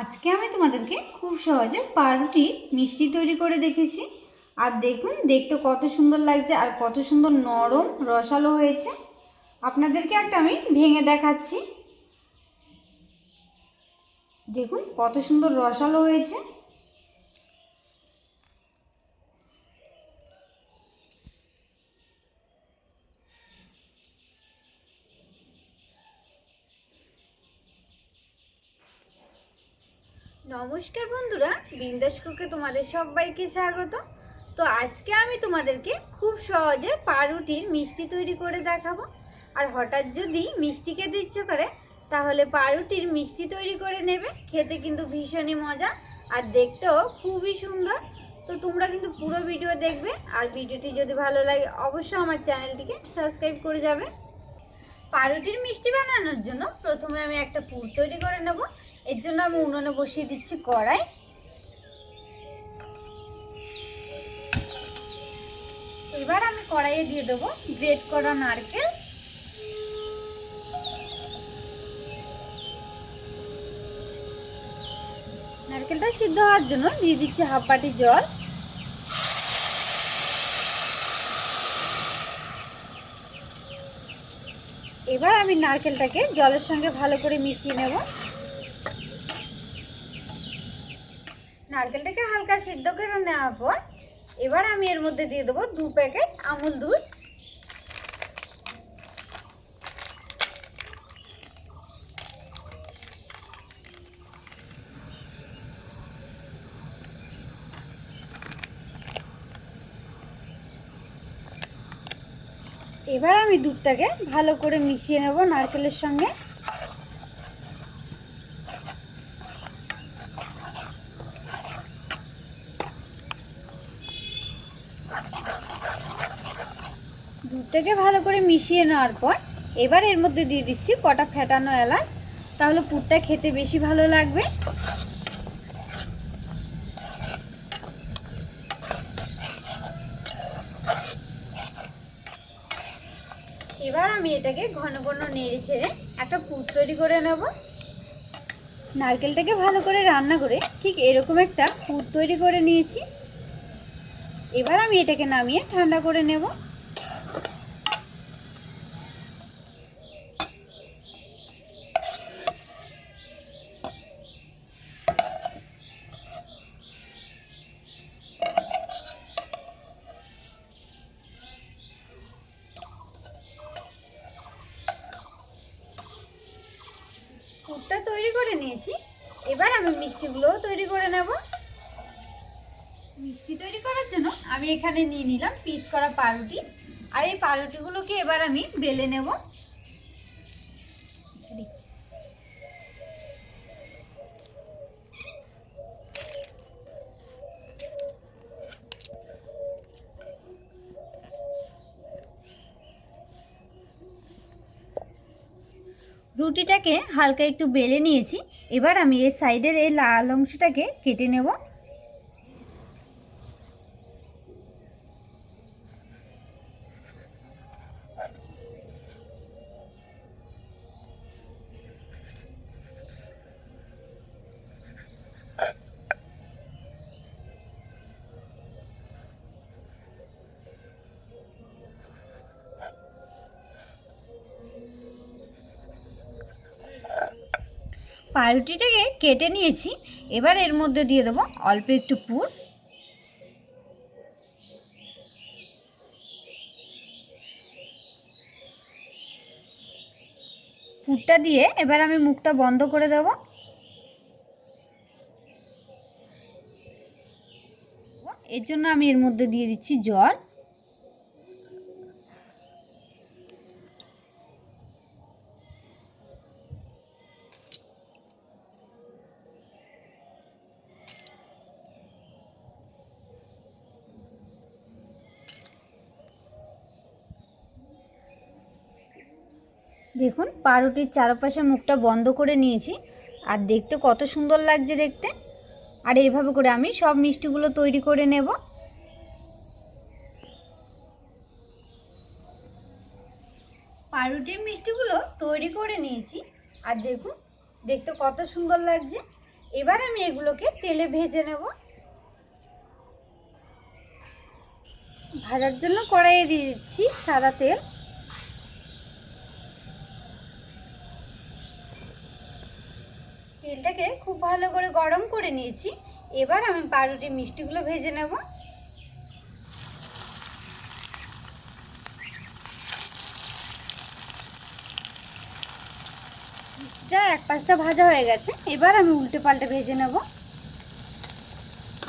আজকে আমি তোমাদেরকে খুব সহজে পাউরুটি মিষ্টি তৈরি করে দেখেছি। আর দেখুন, দেখতে কত সুন্দর লাগছে আর কত সুন্দর নরম রসালো হয়েছে। আপনাদেরকে একটা আমি ভেঙে দেখাচ্ছি। দেখুন, কত সুন্দর রসালো হয়েছে। নমস্কার বন্ধুরা, বিন্দাস কুকে তোমাদের সবাইকে স্বাগত। তো আজকে আমি তোমাদেরকে খুব সহজে পাউরুটির মিষ্টি তৈরি করে দেখাবো। আর হঠাৎ যদি মিষ্টি খেতে ইচ্ছে করে, তাহলে পাউরুটির মিষ্টি তৈরি করে নেবে। খেতে কিন্তু ভীষণই মজা আর দেখতেও খুবই সুন্দর। তো তোমরা কিন্তু পুরো ভিডিও দেখবে আর ভিডিওটি যদি ভালো লাগে, অবশ্যই আমার চ্যানেলটিকে সাবস্ক্রাইব করে যাবে। পাউরুটির মিষ্টি বানানোর জন্য প্রথমে আমি একটা পুর তৈরি করে নেব। এর জন্য আমি উনুনে বসিয়ে দিচ্ছি কড়াই। এবার আমি কড়াইয়ে দিয়ে দেবো গ্রেট করা নারকেল। নারকেলটা সিদ্ধ হওয়ার জন্য দিয়ে দিচ্ছি হাফ বাটি জল। এবার আমি নারকেলটাকে জলের সঙ্গে ভালো করে মিশিয়ে নেব। নারকেলটাকে হালকা সিদ্ধ করে নেওয়ার পর এবার আমি এর মধ্যে দিয়ে দেবো দু প্যাকেট আমুল দুধ। এবার আমি দুধটাকে ভালো করে মিশিয়ে নেব নারকেলের সঙ্গে। দুধটাকে ভালো করে মিশিয়ে নেওয়ার পর এবার এর মধ্যে দিয়ে দিচ্ছি কটা ফেটানো এলাচ। তাহলে পুরটা খেতে বেশি ভালো লাগবে। এবার আমি এটাকে ঘন ঘন নেড়ে চেড়ে একটা পুর তৈরি করে নেব। নারকেলটাকে ভালো করে রান্না করে ঠিক এরকম একটা পুর তৈরি করে নিয়েছি। এবার আমি এটাকে নামিয়ে ঠান্ডা করে নেব পুরটা তৈরি করে নিয়েছি। এবার আমি মিষ্টিগুলোও তৈরি করে নেব। মিষ্টি তৈরি করার জন্য আমি এখানে নিয়ে নিলাম পিস করা পাউরুটি। আর এই পাউরুটিগুলোকে এবার আমি বেলে নেব। রুটিটাকে হালকা একটু বেলে নিয়েছি। এবার আমি এই সাইডের এই লাল অংশটাকে কেটে নেব। পাউরুটিটাকে কেটে নিয়েছি। এবার এর মধ্যে দিয়ে দেবো অল্প একটু পুর। পুরটা দিয়ে এবার আমি মুখটা বন্ধ করে দেব। এর জন্য আমি এর মধ্যে দিয়ে দিচ্ছি জল। দেখুন পাউরুটির চারপাশে মুখটা বন্ধ করে নিয়েছি। আর দেখতে কত সুন্দর লাগছে দেখতে। আর এইভাবে করে আমি সব মিষ্টিগুলো তৈরি করে নেব। পাউরুটির মিষ্টিগুলো তৈরি করে নিয়েছি। আর দেখুন, দেখতে কত সুন্দর লাগছে। এবার আমি এগুলোকে তেলে ভেজে নেব। ভাজার জন্য কড়াইয়ে দিয়ে দিচ্ছি সাদা তেল। তেলটাকে খুব ভালো করে গরম করে নিয়েছি। এবার আমি পাউরুটি মিষ্টিগুলো ভেজে নেব। মিষ্টিটা এক পাশটা ভাজা হয়ে গেছে। এবার আমি উল্টে পাল্টে ভেজে নেব।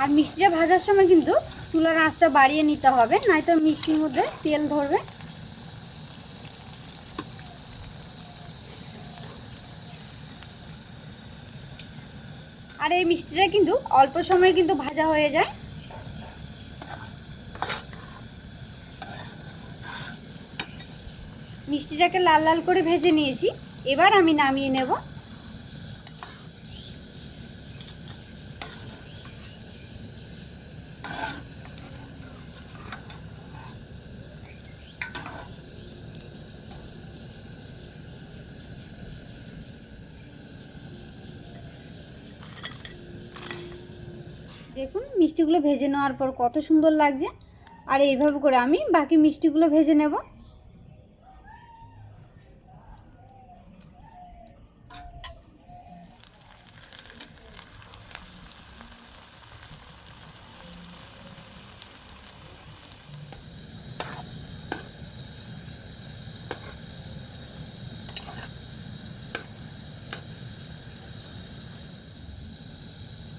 আর মিষ্টিটা ভাজার সময় কিন্তু চুলার আঁচটা বাড়িয়ে নিতে হবে নয়তো মিষ্টির মধ্যে তেল ধরবে। আর এই মিষ্টিটা কিন্তু অল্প সময়ে কিন্তু ভাজা হয়ে যায়। মিষ্টিটাকে লাল লাল করে ভেজে নিয়েছি। এবার আমি নামিয়ে নেব দেখুন মিষ্টিগুলো ভেজে নেওয়ার পর কত সুন্দর লাগছে। আর এইভাবে করে আমি বাকি মিষ্টিগুলো ভেজে নেব।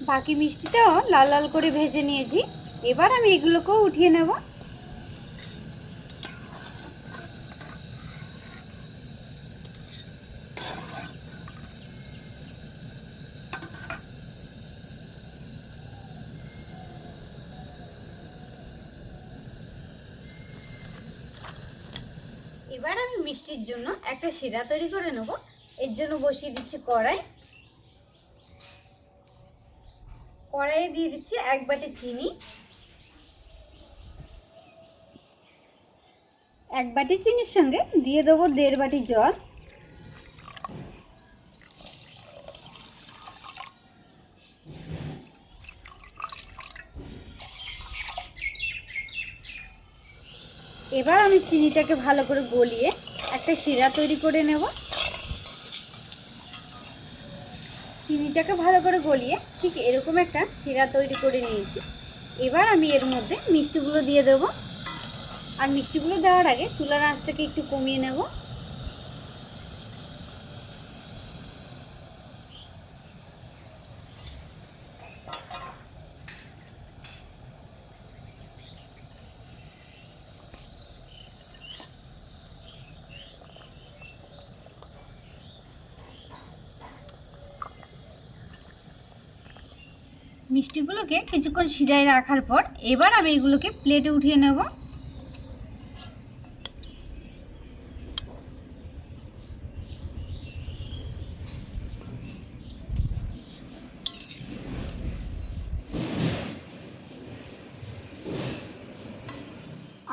বাকি মিষ্টিটাও লাল লাল করে ভেজে নিয়েছি। এবার আমি এগুলোকেও উঠিয়ে নেব। এবার আমি মিষ্টির জন্য একটা শিরা তৈরি করে নেব। এর জন্য বসিয়ে দিচ্ছি কড়াই। কড়াইয়ে দিয়ে দিচ্ছি এক বাটি চিনি। এক বাটি চিনির সঙ্গে দিয়ে দেবো দেড় বাটি জল। এবার আমি চিনিটাকে ভালো করে গলিয়ে একটা শিরা তৈরি করে নেব। চিনিটাকে ভালো করে গলিয়ে ঠিক এরকম একটা শিরা তৈরি করে নিয়েছি। এবার আমি এর মধ্যে মিষ্টিগুলো দিয়ে দেব। আর মিষ্টিগুলো দেওয়ার আগে চুলার আঁচটাকে একটু কমিয়ে নেব। মিষ্টিগুলোকে কিছুক্ষণ সিজায় রাখার পর এবার আমি এগুলোকে প্লেটে উঠিয়ে নেব।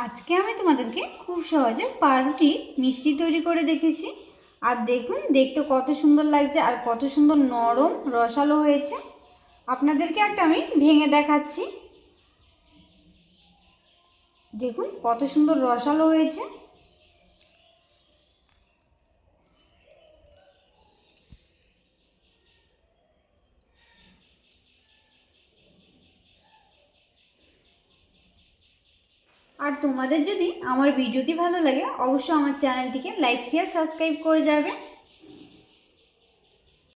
আজকে আমি তোমাদেরকে খুব সহজে পাউরুটি মিষ্টি তৈরি করে দেখেছি। আর দেখুন, দেখতে কত সুন্দর লাগছে আর কত সুন্দর নরম রসালো হয়েছে। আপনাদেরকে একটা আমি ভেঙে দেখাচ্ছি। দেখুন, কত সুন্দর রসালো হয়েছে। আর তোমাদের যদি আমার ভিডিওটি ভালো লাগে, অবশ্যই আমার চ্যানেলটিকে লাইক শেয়ার সাবস্ক্রাইব করে যাবে।